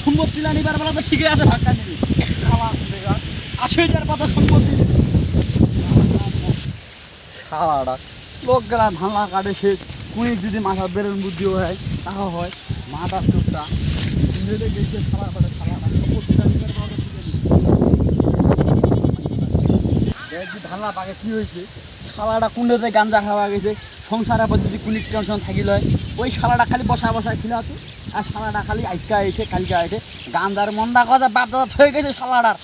সম্পত্তি না নিবার বেলা তো ঠিকই আছে ভাগটা নিবি। আছে যার কথা সম্পত্তি শালাটা লোক গেলা ধানলা কাটে সে কুড়ি যদি মাথা বেরোন বুদ্ধি হয় তাহা হয়। মাথা চোখটা মেরে গেছে শালা করে শালাটা সম্পত্তিটা নিবার বেলা তো ধানলা পাকে কি হয়েছে? শালাটা কুণ্ডতে গাঞ্জা খাওয়া গেছে। সংসারের প্রতি যদি কুনি টেনশন থাকিল ওই শালাটা খালি বসা বসায় খিলা হতো আর শালাটা খালি আইসকা আইছে কালকা আইছে। গাঞ্জার মন্দা কথা বাপ দাদা থয়ে গেছে শালাটার।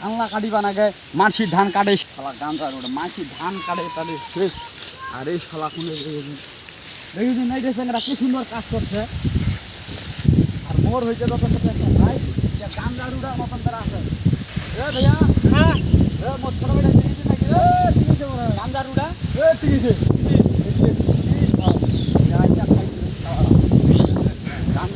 ধানলা কাটি বানাগে মানসির ধান কাটে। শালা গাঞ্জার ওটা মানসির ধান কাটে কাটে শেষ। আর এই শালা কুণ্ডে দেখেছি নাই দেখছেন কি সুন্দর কাজ করছে। আর মোর হয়েছে যত ভাই যে গাঞ্জারুটার মতন তারা আছে। এ ভাইয়া হ্যাঁ। এ মোর ছোট বেটা দেখেছি নাকি? এ ঠিক আছে মোর গাঞ্জারুটা এ ঠিক আছে গাঞ্জারুটা এই শালা গাঞ্জারু রে শালা না গাঞ্জিরা শালা কাটেছে হ্যাঁ গাঞ্জারু রে দেখেছে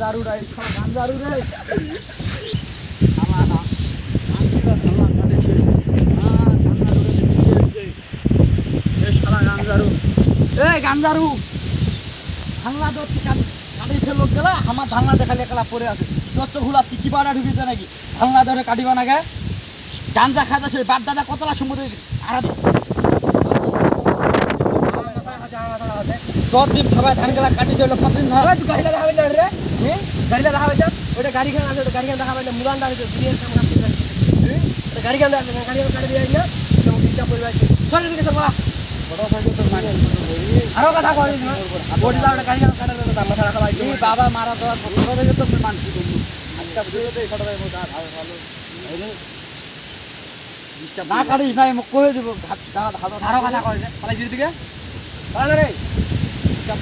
এ শালা গাঞ্জারু এ গাঞ্জারু ধানলা তো কাটিছে লোক গেলা, আমার ধানলা দেখালে একলা পড়ে আছে। দত্ত ভুলা কি বাড়া নাকি? ধানলা ধরে কাটিবা না গাঞ্জা খাইতে সে বাপ দাদা কতলা সম্পত্তি আর দশ দিন সবাই ধান গেলা কাটিছে হলো কতদিন গাড়িটা দেখাবেন না ওটা গাড়ি খান আছে ওটা গাড়ি খান দেখাবেন না মুলান দাঁড়িয়ে বিয়ের করবে ওটা গাড়ি খান দেখাবেন গাড়ি খান দিয়ে না তুমি করবে দিকে তো মানে আরও কথা বডি দা গাড়ি খান কাটে মাথা রাখা ভাই। বাবা মারা দেওয়ার থেকে তো মানছি এই ভালো। ভালো না কাটিস না মুখ কয়ে দেবো। আরও কথা কই না পালাই দিকে পালা রে? ডিস্টার্ব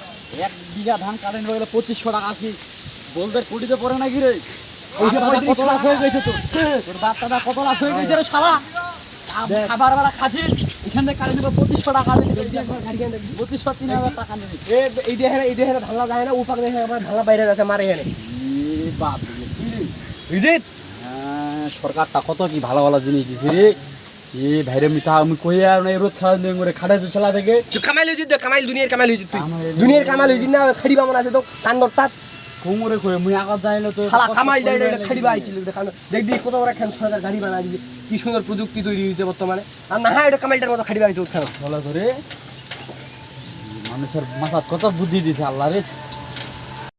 এক বিঘা ধান কাটেন গেলে পঁচিশশো টাকা কি। বলতে কোটিতে পড়ে নাকি রে? কত লাখ হয়ে গেছে তো। তোর বাচ্চাটা কত লাখ হয়ে গেছে রে শালা। দেখ। খাবার বেলা এখান থেকে পঁচিশশো টাকা পঁচিশশো তিন হাজার টাকা নেবে। এই এই দেহে ধানলা যায় না উপাক দেখে আমার ধানলা বাইরে মারে এখানে। বাপ রিজিত? হ্যাঁ, সরকারটা কত কি ভালো ভালো জিনিস দিছে রে। এ ভাইরে মিঠা আমি কই আর না রোদ খেলা দিন করে খাটাই তো ছেলা থেকে তুই কামাইল হইছিস দেখ কামাইল দুনিয়ার কামাইল হইছিস তুই। দুনিয়ার না বামন আছে তো কান কোমরে কই মুই আগত যাইলো তো শালা কামাইল যায় এটা খাড়ি বাইছিল দেখান দেখ দি কত বড় খান সরকার গাড়ি দিছে কি সুন্দর প্রযুক্তি তৈরি হয়েছে বর্তমানে। আর না হয় এটা কামাইলটার মতো খাড়ি বাইছে উৎখান বলা ধরে মানুষের মাথা কত বুদ্ধি দিছে আল্লাহ রে।